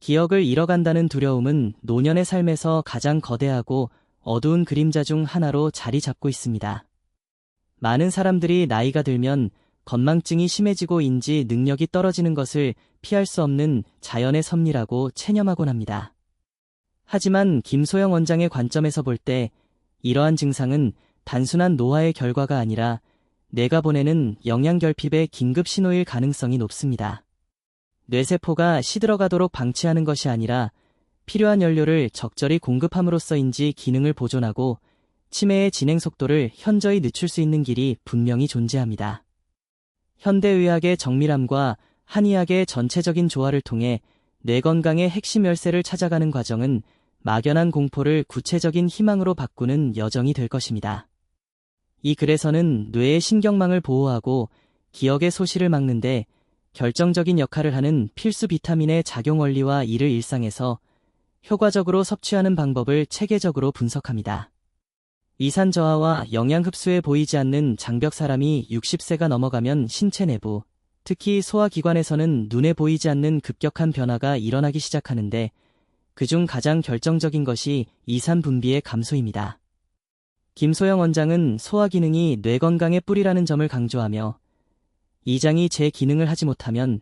기억을 잃어간다는 두려움은 노년의 삶에서 가장 거대하고 어두운 그림자 중 하나로 자리 잡고 있습니다. 많은 사람들이 나이가 들면 건망증이 심해지고 인지 능력이 떨어지는 것을 피할 수 없는 자연의 섭리라고 체념하곤 합니다. 하지만 김소영 원장의 관점에서 볼 때 이러한 증상은 단순한 노화의 결과가 아니라 뇌가 보내는 영양결핍의 긴급 신호일 가능성이 높습니다. 뇌세포가 시들어가도록 방치하는 것이 아니라 필요한 연료를 적절히 공급함으로써인지 기능을 보존하고 치매의 진행 속도를 현저히 늦출 수 있는 길이 분명히 존재합니다. 현대의학의 정밀함과 한의학의 전체적인 조화를 통해 뇌 건강의 핵심 열쇠를 찾아가는 과정은 막연한 공포를 구체적인 희망으로 바꾸는 여정이 될 것입니다. 이 글에서는 뇌의 신경망을 보호하고 기억의 소실을 막는데 결정적인 역할을 하는 필수 비타민의 작용 원리와 이를 일상에서 효과적으로 섭취하는 방법을 체계적으로 분석합니다. 이산 저하와 영양 흡수에 보이지 않는 장벽 사람이 60세가 넘어가면 신체 내부, 특히 소화기관에서는 눈에 보이지 않는 급격한 변화가 일어나기 시작하는데 그중 가장 결정적인 것이 이산 분비의 감소입니다. 김소영 원장은 소화 기능이 뇌 건강의 뿌리라는 점을 강조하며 이장이 제 기능을 하지 못하면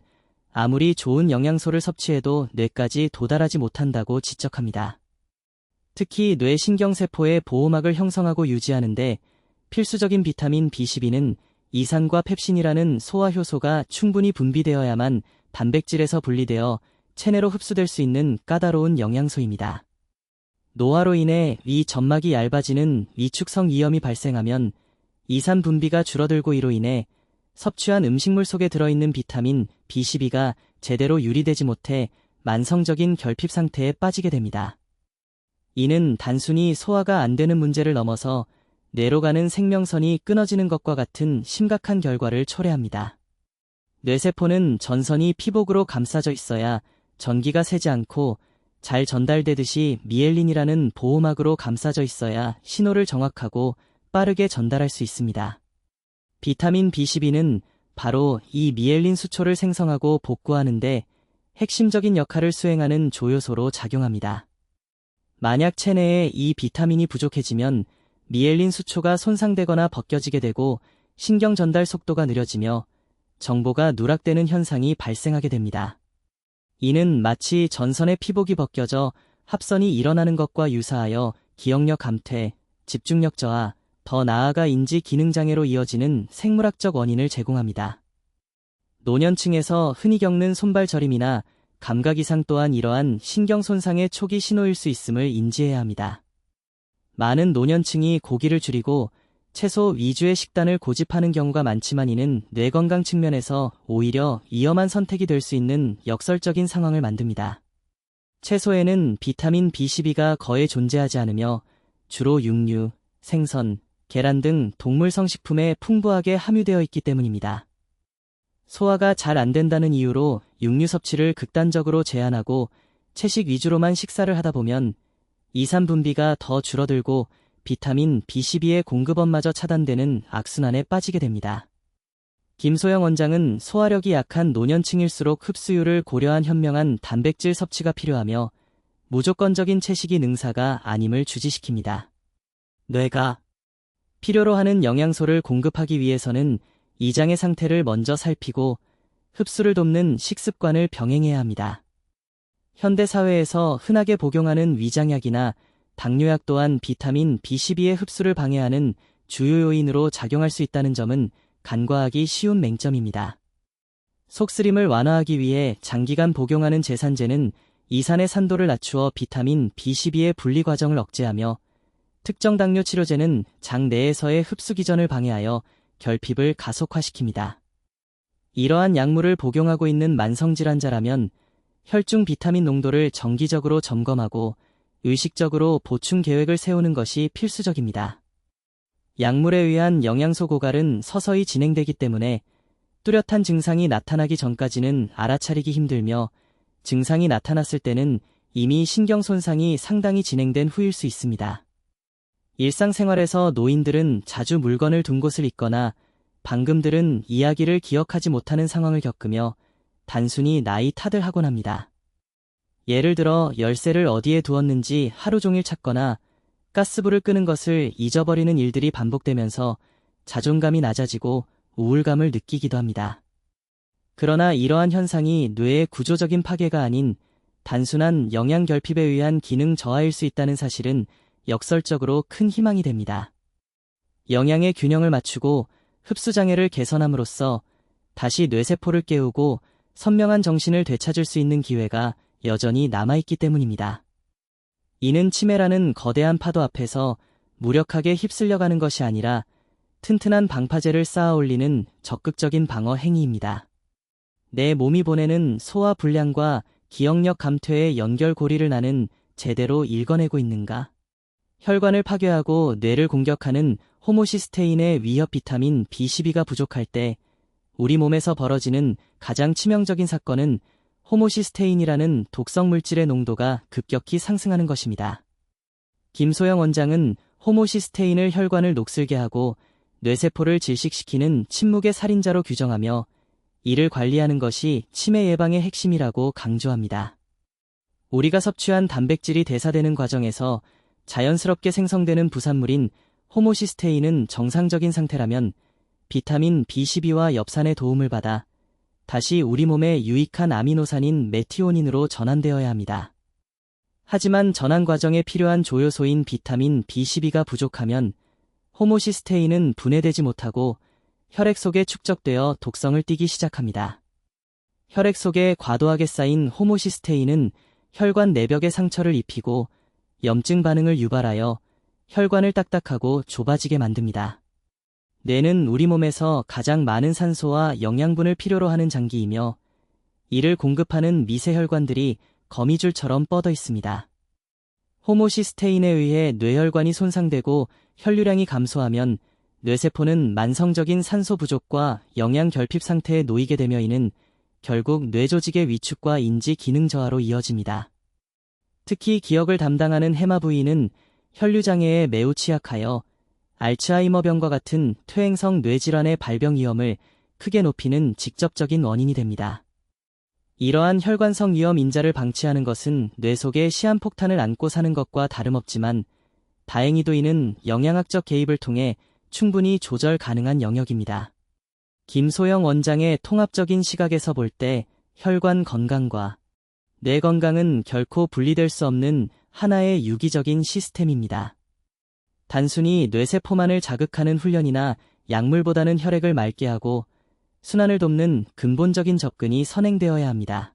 아무리 좋은 영양소를 섭취해도 뇌까지 도달하지 못한다고 지적합니다. 특히 뇌 신경세포의 보호막을 형성하고 유지하는데 필수적인 비타민 B12는 이산과 펩신이라는 소화효소가 충분히 분비되어야만 단백질에서 분리되어 체내로 흡수될 수 있는 까다로운 영양소입니다. 노화로 인해 위 점막이 얇아지는 위축성 이염이 발생하면 이산 분비가 줄어들고 이로 인해 섭취한 음식물 속에 들어있는 비타민 B12가 제대로 유리되지 못해 만성적인 결핍 상태에 빠지게 됩니다. 이는 단순히 소화가 안 되는 문제를 넘어서 뇌로 가는 생명선이 끊어지는 것과 같은 심각한 결과를 초래합니다. 뇌세포는 전선이 피복으로 감싸져 있어야 전기가 새지 않고 잘 전달되듯이 미엘린이라는 보호막으로 감싸져 있어야 신호를 정확하고 빠르게 전달할 수 있습니다. 비타민 B12는 바로 이 미엘린 수초를 생성하고 복구하는데 핵심적인 역할을 수행하는 조효소로 작용합니다. 만약 체내에 이 비타민이 부족해지면 미엘린 수초가 손상되거나 벗겨지게 되고 신경 전달 속도가 느려지며 정보가 누락되는 현상이 발생하게 됩니다. 이는 마치 전선의 피복이 벗겨져 합선이 일어나는 것과 유사하여 기억력 감퇴, 집중력 저하, 더 나아가 인지 기능장애로 이어지는 생물학적 원인을 제공합니다. 노년층에서 흔히 겪는 손발 저림이나 감각 이상 또한 이러한 신경 손상의 초기 신호일 수 있음을 인지해야 합니다. 많은 노년층이 고기를 줄이고 채소 위주의 식단을 고집하는 경우가 많지만 이는 뇌 건강 측면에서 오히려 위험한 선택이 될 수 있는 역설적인 상황을 만듭니다. 채소에는 비타민 B12가 거의 존재하지 않으며 주로 육류, 생선, 계란 등 동물 성 식품에 풍부하게 함유되어 있기 때문입니다. 소화가 잘 안 된다는 이유로 육류 섭취를 극단적으로 제한하고 채식 위주로만 식사를 하다 보면 이산 분비가 더 줄어들고 비타민 B12의 공급원마저 차단되는 악순환에 빠지게 됩니다. 김소영 원장은 소화력이 약한 노년층일수록 흡수율을 고려한 현명한 단백질 섭취가 필요하며 무조건적인 채식이 능사가 아님을 주지시킵니다. 뇌가 필요로 하는 영양소를 공급하기 위해서는 이장의 상태를 먼저 살피고 흡수를 돕는 식습관을 병행해야 합니다. 현대 사회에서 흔하게 복용하는 위장약이나 당뇨약 또한 비타민 B12의 흡수를 방해하는 주요 요인으로 작용할 수 있다는 점은 간과하기 쉬운 맹점입니다. 속쓰림을 완화하기 위해 장기간 복용하는 제산제는 이산의 산도를 낮추어 비타민 B12의 분리 과정을 억제하며 특정 당뇨 치료제는 장 내에서의 흡수 기전을 방해하여 결핍을 가속화시킵니다. 이러한 약물을 복용하고 있는 만성질환자라면 혈중 비타민 농도를 정기적으로 점검하고 의식적으로 보충 계획을 세우는 것이 필수적입니다. 약물에 의한 영양소 고갈은 서서히 진행되기 때문에 뚜렷한 증상이 나타나기 전까지는 알아차리기 힘들며 증상이 나타났을 때는 이미 신경 손상이 상당히 진행된 후일 수 있습니다. 일상생활에서 노인들은 자주 물건을 둔 곳을 잊거나 방금들은 이야기를 기억하지 못하는 상황을 겪으며 단순히 나이 탓을 하곤 합니다. 예를 들어 열쇠를 어디에 두었는지 하루 종일 찾거나 가스불을 끄는 것을 잊어버리는 일들이 반복되면서 자존감이 낮아지고 우울감을 느끼기도 합니다. 그러나 이러한 현상이 뇌의 구조적인 파괴가 아닌 단순한 영양 결핍에 의한 기능 저하일 수 있다는 사실은 역설적으로 큰 희망이 됩니다. 영양의 균형을 맞추고 흡수 장애를 개선함으로써 다시 뇌세포를 깨우고 선명한 정신을 되찾을 수 있는 기회가 여전히 남아있기 때문입니다. 이는 치매라는 거대한 파도 앞에서 무력하게 휩쓸려가는 것이 아니라 튼튼한 방파제를 쌓아 올리는 적극적인 방어 행위입니다. 내 몸이 보내는 소화 불량과 기억력 감퇴의 연결고리를 나는 제대로 읽어내고 있는가? 혈관을 파괴하고 뇌를 공격하는 호모시스테인의 위협 비타민 B12가 부족할 때 우리 몸에서 벌어지는 가장 치명적인 사건은 호모시스테인이라는 독성 물질의 농도가 급격히 상승하는 것입니다. 김소영 원장은 호모시스테인을 혈관을 녹슬게 하고 뇌세포를 질식시키는 침묵의 살인자로 규정하며 이를 관리하는 것이 치매 예방의 핵심이라고 강조합니다. 우리가 섭취한 단백질이 대사되는 과정에서 자연스럽게 생성되는 부산물인 호모시스테인은 정상적인 상태라면 비타민 B12와 엽산의 도움을 받아 다시 우리 몸에 유익한 아미노산인 메티오닌으로 전환되어야 합니다. 하지만 전환 과정에 필요한 조효소인 비타민 B12가 부족하면 호모시스테인은 분해되지 못하고 혈액 속에 축적되어 독성을 띠기 시작합니다. 혈액 속에 과도하게 쌓인 호모시스테인은 혈관 내벽에 상처를 입히고 염증 반응을 유발하여 혈관을 딱딱하고 좁아지게 만듭니다. 뇌는 우리 몸에서 가장 많은 산소와 영양분을 필요로 하는 장기이며 이를 공급하는 미세혈관들이 거미줄처럼 뻗어 있습니다. 호모시스테인에 의해 뇌혈관이 손상되고 혈류량이 감소하면 뇌세포는 만성적인 산소 부족과 영양 결핍 상태에 놓이게 되며 이는 결국 뇌조직의 위축과 인지 기능 저하로 이어집니다. 특히 기억을 담당하는 해마 부위는 혈류장애에 매우 취약하여 알츠하이머병과 같은 퇴행성 뇌질환의 발병 위험을 크게 높이는 직접적인 원인이 됩니다. 이러한 혈관성 위험 인자를 방치하는 것은 뇌 속에 시한폭탄을 안고 사는 것과 다름없지만 다행히도 이는 영양학적 개입을 통해 충분히 조절 가능한 영역입니다. 김소영 원장의 통합적인 시각에서 볼 때 혈관 건강과 뇌 건강은 결코 분리될 수 없는 하나의 유기적인 시스템입니다. 단순히 뇌세포만을 자극하는 훈련이나 약물보다는 혈액을 맑게 하고 순환을 돕는 근본적인 접근이 선행되어야 합니다.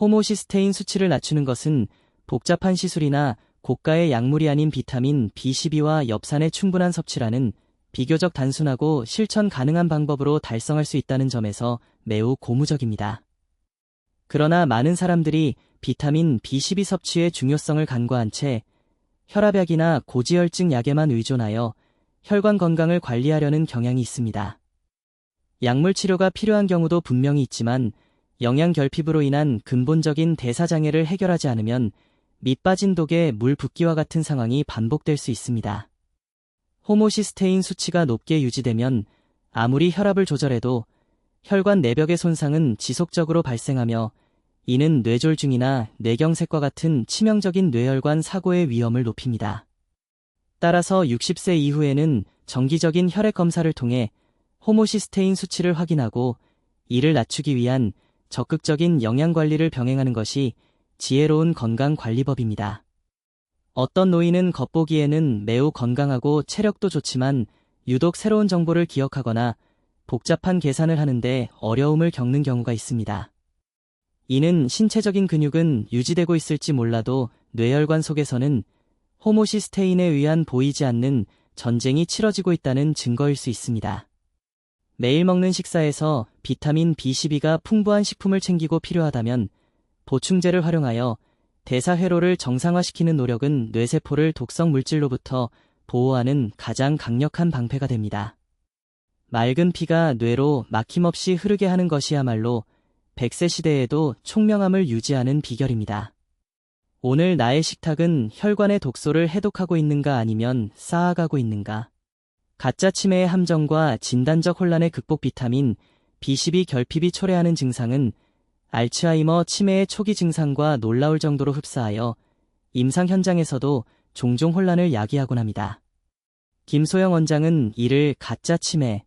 호모시스테인 수치를 낮추는 것은 복잡한 시술이나 고가의 약물이 아닌 비타민 B12와 엽산의 충분한 섭취라는 비교적 단순하고 실천 가능한 방법으로 달성할 수 있다는 점에서 매우 고무적입니다. 그러나 많은 사람들이 비타민 B12 섭취의 중요성을 간과한 채 혈압약이나 고지혈증 약에만 의존하여 혈관 건강을 관리하려는 경향이 있습니다. 약물 치료가 필요한 경우도 분명히 있지만 영양 결핍으로 인한 근본적인 대사 장애를 해결하지 않으면 밑 빠진 독에 물 붓기와 같은 상황이 반복될 수 있습니다. 호모시스테인 수치가 높게 유지되면 아무리 혈압을 조절해도 혈관 내벽의 손상은 지속적으로 발생하며 이는 뇌졸중이나 뇌경색과 같은 치명적인 뇌혈관 사고의 위험을 높입니다. 따라서 60세 이후에는 정기적인 혈액 검사를 통해 호모시스테인 수치를 확인하고 이를 낮추기 위한 적극적인 영양 관리를 병행하는 것이 지혜로운 건강 관리법입니다. 어떤 노인은 겉보기에는 매우 건강하고 체력도 좋지만 유독 새로운 정보를 기억하거나 복잡한 계산을 하는데 어려움을 겪는 경우가 있습니다. 이는 신체적인 근육은 유지되고 있을지 몰라도 뇌혈관 속에서는 호모시스테인에 의한 보이지 않는 전쟁이 치러지고 있다는 증거일 수 있습니다. 매일 먹는 식사에서 비타민 B12가 풍부한 식품을 챙기고 필요하다면 보충제를 활용하여 대사 회로를 정상화시키는 노력은 뇌세포를 독성 물질로부터 보호하는 가장 강력한 방패가 됩니다. 맑은 피가 뇌로 막힘없이 흐르게 하는 것이야말로 100세 시대에도 총명함을 유지하는 비결입니다. 오늘 나의 식탁은 혈관의 독소를 해독하고 있는가 아니면 쌓아가고 있는가? 가짜 치매의 함정과 진단적 혼란의 극복 비타민 B12 결핍이 초래하는 증상은 알츠하이머 치매의 초기 증상과 놀라울 정도로 흡사하여 임상 현장에서도 종종 혼란을 야기하곤 합니다. 김소영 원장은 이를 가짜 치매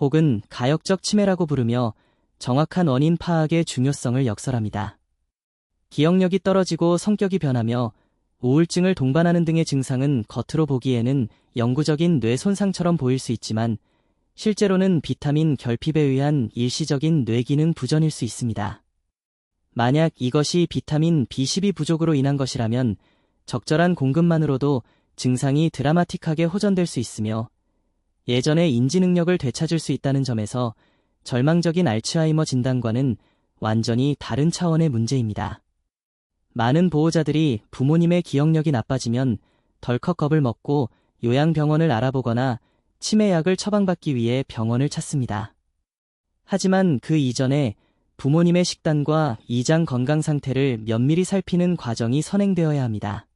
혹은 가역적 치매라고 부르며 정확한 원인 파악의 중요성을 역설합니다. 기억력이 떨어지고 성격이 변하며 우울증을 동반하는 등의 증상은 겉으로 보기에는 영구적인 뇌 손상처럼 보일 수 있지만 실제로는 비타민 결핍에 의한 일시적인 뇌기능 부전일 수 있습니다. 만약 이것이 비타민 B12 부족으로 인한 것이라면 적절한 공급만으로도 증상이 드라마틱하게 호전될 수 있으며 예전의 인지 능력을 되찾을 수 있다는 점에서 절망적인 알츠하이머 진단과는 완전히 다른 차원의 문제입니다. 많은 보호자들이 부모님의 기억력이 나빠지면 덜컥 겁을 먹고 요양병원을 알아보거나 치매약을 처방받기 위해 병원을 찾습니다. 하지만 그 이전에 부모님의 식단과 이장 건강 상태를 면밀히 살피는 과정이 선행되어야 합니다.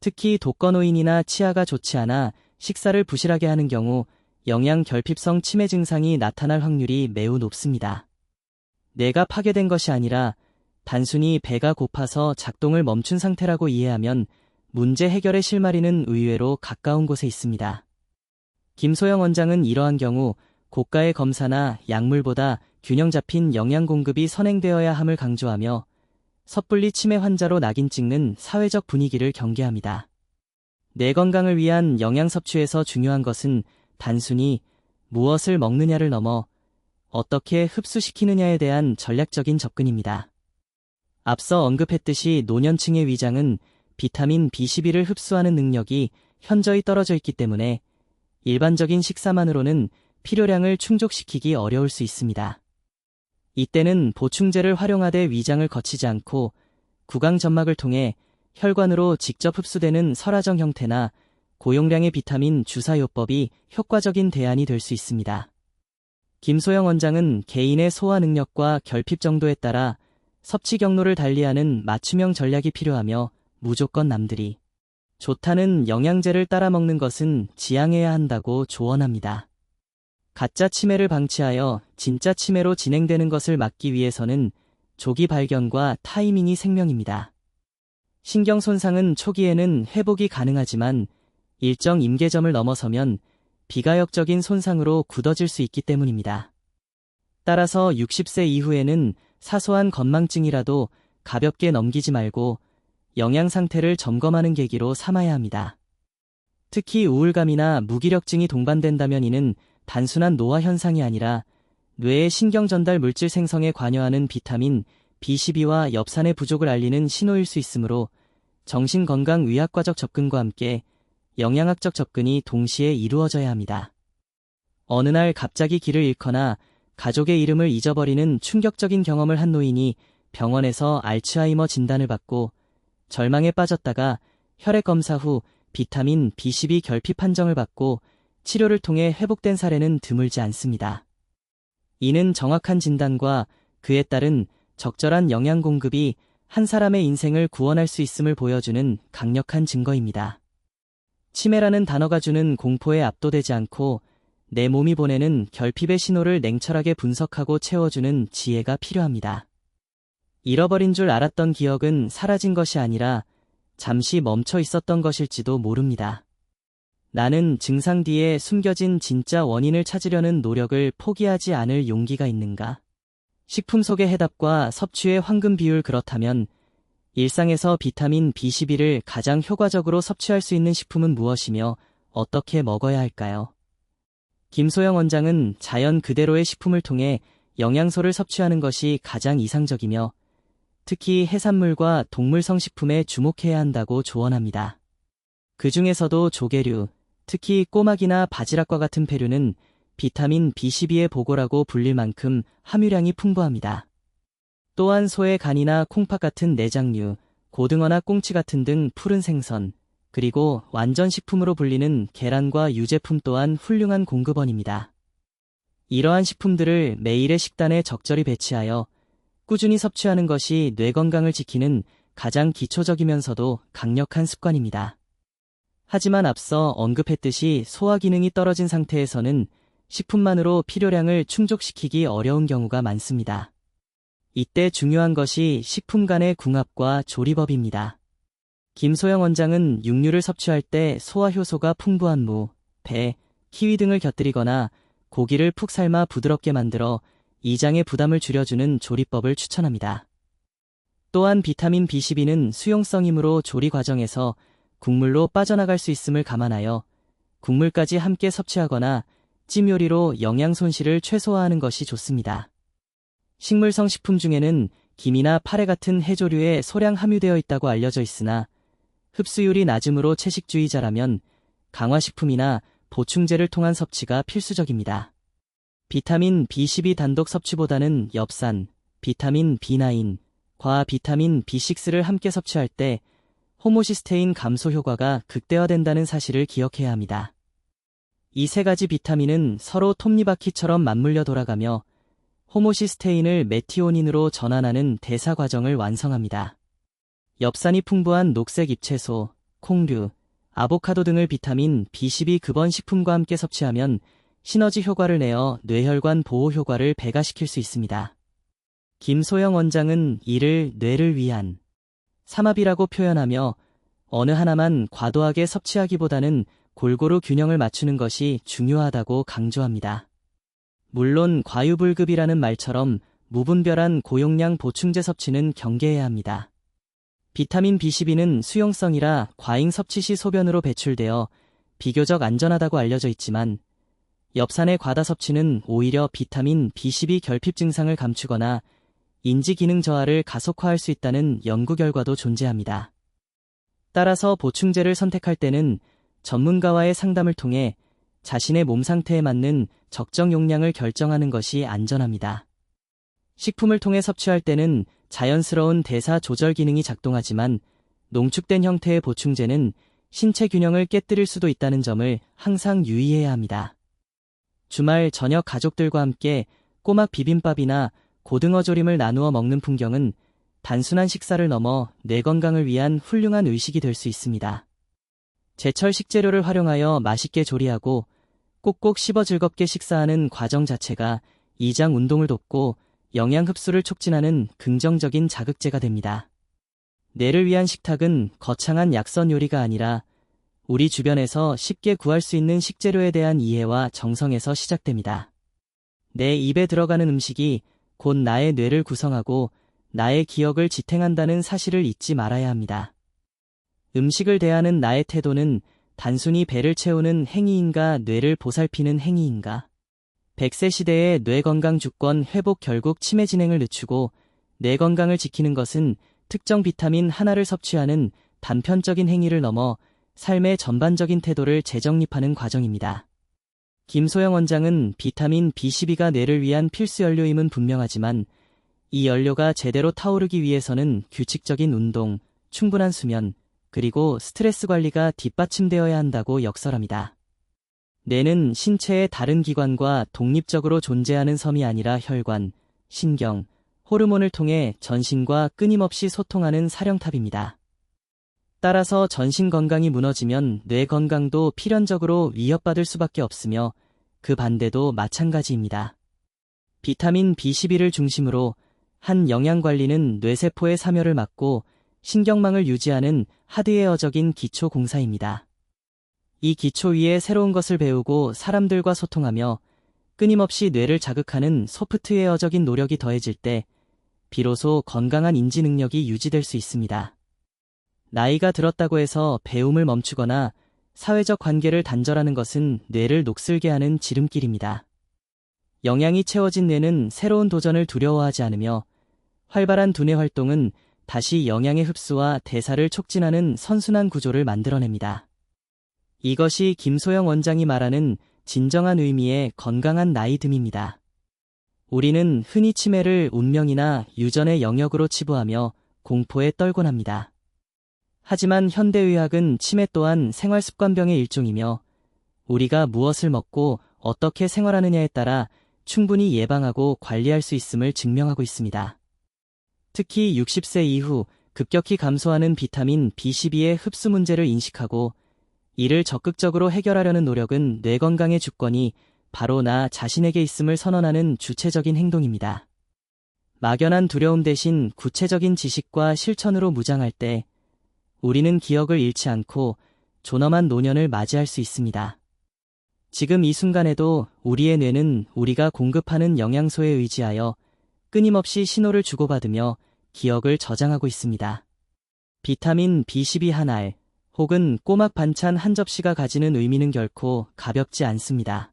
특히 독거노인이나 치아가 좋지 않아 식사를 부실하게 하는 경우 영양 결핍성 치매 증상이 나타날 확률이 매우 높습니다. 뇌가 파괴된 것이 아니라 단순히 배가 고파서 작동을 멈춘 상태라고 이해하면 문제 해결의 실마리는 의외로 가까운 곳에 있습니다. 김소영 원장은 이러한 경우 고가의 검사나 약물보다 균형 잡힌 영양 공급이 선행되어야 함을 강조하며 섣불리 치매 환자로 낙인 찍는 사회적 분위기를 경계합니다. 뇌 건강을 위한 영양 섭취에서 중요한 것은 단순히 무엇을 먹느냐를 넘어 어떻게 흡수시키느냐에 대한 전략적인 접근입니다. 앞서 언급했듯이 노년층의 위장은 비타민 B12를 흡수하는 능력이 현저히 떨어져 있기 때문에 일반적인 식사만으로는 필요량을 충족시키기 어려울 수 있습니다. 이때는 보충제를 활용하되 위장을 거치지 않고 구강 점막을 통해 혈관으로 직접 흡수되는 설화정 형태나 고용량의 비타민 주사요법이 효과적인 대안이 될 수 있습니다. 김소영 원장은 개인의 소화 능력과 결핍 정도에 따라 섭취 경로를 달리하는 맞춤형 전략이 필요하며 무조건 남들이 좋다는 영양제를 따라 먹는 것은 지양해야 한다고 조언합니다. 가짜 치매를 방치하여 진짜 치매로 진행되는 것을 막기 위해서는 조기 발견과 타이밍이 생명입니다. 신경 손상은 초기에는 회복이 가능하지만 일정 임계점을 넘어서면 비가역적인 손상으로 굳어질 수 있기 때문입니다. 따라서 60세 이후에는 사소한 건망증이라도 가볍게 넘기지 말고 영양 상태를 점검하는 계기로 삼아야 합니다. 특히 우울감이나 무기력증이 동반된다면 이는 단순한 노화 현상이 아니라 뇌의 신경 전달 물질 생성에 관여하는 비타민 B12와 엽산의 부족을 알리는 신호일 수 있으므로 정신건강 의학과적 접근과 함께 영양학적 접근이 동시에 이루어져야 합니다. 어느 날 갑자기 길을 잃거나 가족의 이름을 잊어버리는 충격적인 경험을 한 노인이 병원에서 알츠하이머 진단을 받고 절망에 빠졌다가 혈액 검사 후 비타민 B12 결핍 판정을 받고 치료를 통해 회복된 사례는 드물지 않습니다. 이는 정확한 진단과 그에 따른 적절한 영양 공급이 한 사람의 인생을 구원할 수 있음을 보여주는 강력한 증거입니다. 치매라는 단어가 주는 공포에 압도되지 않고 내 몸이 보내는 결핍의 신호를 냉철하게 분석하고 채워주는 지혜가 필요합니다. 잃어버린 줄 알았던 기억은 사라진 것이 아니라 잠시 멈춰 있었던 것일지도 모릅니다. 나는 증상 뒤에 숨겨진 진짜 원인을 찾으려는 노력을 포기하지 않을 용기가 있는가? 식품 속의 해답과 섭취의 황금 비율 그렇다면 일상에서 비타민 B12를 가장 효과적으로 섭취할 수 있는 식품은 무엇이며 어떻게 먹어야 할까요? 김소영 원장은 자연 그대로의 식품을 통해 영양소를 섭취하는 것이 가장 이상적이며 특히 해산물과 동물성 식품에 주목해야 한다고 조언합니다. 그 중에서도 조개류, 특히 꼬막이나 바지락과 같은 페류는 비타민 B12의 보고라고 불릴 만큼 함유량이 풍부합니다. 또한 소의 간이나 콩팥 같은 내장류, 고등어나 꽁치 같은 등 푸른 생선, 그리고 완전 식품으로 불리는 계란과 유제품 또한 훌륭한 공급원입니다. 이러한 식품들을 매일의 식단에 적절히 배치하여 꾸준히 섭취하는 것이 뇌 건강을 지키는 가장 기초적이면서도 강력한 습관입니다. 하지만 앞서 언급했듯이 소화 기능이 떨어진 상태에서는 식품만으로 필요량을 충족시키기 어려운 경우가 많습니다. 이때 중요한 것이 식품 간의 궁합과 조리법입니다. 김소영 원장은 육류를 섭취할 때 소화 효소가 풍부한 무, 배, 키위 등을 곁들이거나 고기를 푹 삶아 부드럽게 만들어 이장의 부담을 줄여주는 조리법을 추천합니다. 또한 비타민 B12는 수용성이므로 조리 과정에서 국물로 빠져나갈 수 있음을 감안하여 국물까지 함께 섭취하거나 찜 요리로 영양 손실을 최소화하는 것이 좋습니다. 식물성 식품 중에는 김이나 파래 같은 해조류에 소량 함유되어 있다고 알려져 있으나 흡수율이 낮으므로 채식주의자라면 강화식품이나 보충제를 통한 섭취가 필수적입니다. 비타민 B12 단독 섭취보다는 엽산, 비타민 B9, 과 비타민 B6를 함께 섭취할 때 호모시스테인 감소 효과가 극대화된다는 사실을 기억해야 합니다. 이 세 가지 비타민은 서로 톱니바퀴처럼 맞물려 돌아가며 호모시스테인을 메티오닌으로 전환하는 대사 과정을 완성합니다. 엽산이 풍부한 녹색 잎채소, 콩류, 아보카도 등을 비타민 B12 급원 식품과 함께 섭취하면 시너지 효과를 내어 뇌혈관 보호 효과를 배가시킬 수 있습니다. 김소영 원장은 이를 뇌를 위한 삼합이라고 표현하며 어느 하나만 과도하게 섭취하기보다는 골고루 균형을 맞추는 것이 중요하다고 강조합니다. 물론 과유불급이라는 말처럼 무분별한 고용량 보충제 섭취는 경계해야 합니다. 비타민 B12는 수용성이라 과잉 섭취 시 소변으로 배출되어 비교적 안전하다고 알려져 있지만 엽산의 과다 섭취는 오히려 비타민 B12 결핍 증상을 감추거나 인지 기능 저하를 가속화할 수 있다는 연구 결과도 존재합니다. 따라서 보충제를 선택할 때는 전문가와의 상담을 통해 자신의 몸 상태에 맞는 적정 용량을 결정하는 것이 안전합니다. 식품을 통해 섭취할 때는 자연스러운 대사 조절 기능이 작동하지만 농축된 형태의 보충제는 신체 균형을 깨뜨릴 수도 있다는 점을 항상 유의해야 합니다. 주말 저녁 가족들과 함께 꼬막 비빔밥이나 고등어 조림을 나누어 먹는 풍경은 단순한 식사를 넘어 뇌 건강을 위한 훌륭한 의식이 될 수 있습니다. 제철 식재료를 활용하여 맛있게 조리하고 꼭꼭 씹어 즐겁게 식사하는 과정 자체가 이장 운동을 돕고 영양 흡수를 촉진하는 긍정적인 자극제가 됩니다. 뇌를 위한 식탁은 거창한 약선 요리가 아니라 우리 주변에서 쉽게 구할 수 있는 식재료에 대한 이해와 정성에서 시작됩니다. 내 입에 들어가는 음식이 곧 나의 뇌를 구성하고 나의 기억을 지탱한다는 사실을 잊지 말아야 합니다. 음식을 대하는 나의 태도는 단순히 배를 채우는 행위인가 뇌를 보살피는 행위인가? 100세 시대의 뇌 건강 주권 회복 결국 치매 진행을 늦추고 뇌 건강을 지키는 것은 특정 비타민 하나를 섭취하는 단편적인 행위를 넘어 삶의 전반적인 태도를 재정립하는 과정입니다. 김소영 원장은 비타민 B12가 뇌를 위한 필수 연료임은 분명하지만 이 연료가 제대로 타오르기 위해서는 규칙적인 운동, 충분한 수면, 그리고 스트레스 관리가 뒷받침되어야 한다고 역설합니다. 뇌는 신체의 다른 기관과 독립적으로 존재하는 섬이 아니라 혈관, 신경, 호르몬을 통해 전신과 끊임없이 소통하는 사령탑입니다. 따라서 전신 건강이 무너지면 뇌 건강도 필연적으로 위협받을 수밖에 없으며 그 반대도 마찬가지입니다. 비타민 B12를 중심으로 한 영양 관리는 뇌세포의 사멸을 막고 신경망을 유지하는 하드웨어적인 기초 공사입니다. 이 기초 위에 새로운 것을 배우고 사람들과 소통하며 끊임없이 뇌를 자극하는 소프트웨어적인 노력이 더해질 때 비로소 건강한 인지 능력이 유지될 수 있습니다. 나이가 들었다고 해서 배움을 멈추거나 사회적 관계를 단절하는 것은 뇌를 녹슬게 하는 지름길입니다. 영양이 채워진 뇌는 새로운 도전을 두려워하지 않으며 활발한 두뇌 활동은 다시 영양의 흡수와 대사를 촉진하는 선순환 구조를 만들어냅니다. 이것이 김소영 원장이 말하는 진정한 의미의 건강한 나이듦입니다. 우리는 흔히 치매를 운명이나 유전의 영역으로 치부하며 공포에 떨곤 합니다. 하지만 현대의학은 치매 또한 생활습관병의 일종이며 우리가 무엇을 먹고 어떻게 생활하느냐에 따라 충분히 예방하고 관리할 수 있음을 증명하고 있습니다. 특히 60세 이후 급격히 감소하는 비타민 B12의 흡수 문제를 인식하고 이를 적극적으로 해결하려는 노력은 뇌 건강의 주권이 바로 나 자신에게 있음을 선언하는 주체적인 행동입니다. 막연한 두려움 대신 구체적인 지식과 실천으로 무장할 때 우리는 기억을 잃지 않고 존엄한 노년을 맞이할 수 있습니다. 지금 이 순간에도 우리의 뇌는 우리가 공급하는 영양소에 의지하여 끊임없이 신호를 주고받으며 기억을 저장하고 있습니다. 비타민 B12 한 알, 혹은 꼬막 반찬 한 접시가 가지는 의미는 결코 가볍지 않습니다.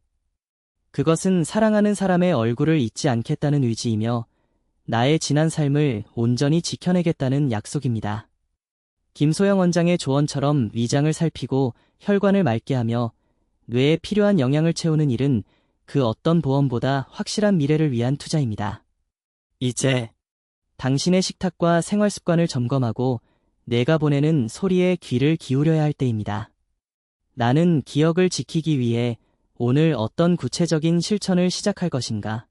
그것은 사랑하는 사람의 얼굴을 잊지 않겠다는 의지이며 나의 지난 삶을 온전히 지켜내겠다는 약속입니다. 김소영 원장의 조언처럼 위장을 살피고 혈관을 맑게 하며 뇌에 필요한 영양을 채우는 일은 그 어떤 보험보다 확실한 미래를 위한 투자입니다. 이제 당신의 식탁과 생활 습관을 점검하고 내가 보내는 소리에 귀를 기울여야 할 때입니다. 나는 기억을 지키기 위해 오늘 어떤 구체적인 실천을 시작할 것인가?